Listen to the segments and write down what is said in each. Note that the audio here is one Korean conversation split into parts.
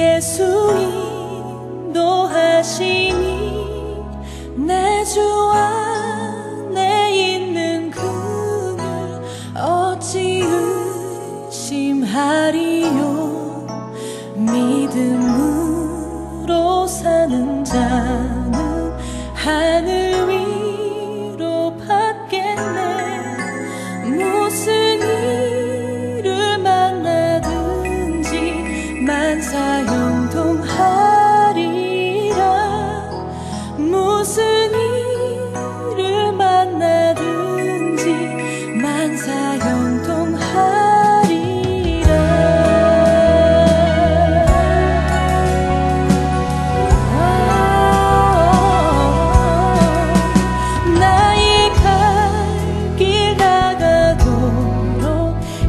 예수 인도하시니 내 주 안에 있는 그를 어찌 의심하리요? 믿음으로 사는 자. 만사 용통하리라 무슨 일을 만나든지 만사 용통하리라. 아,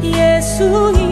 예수님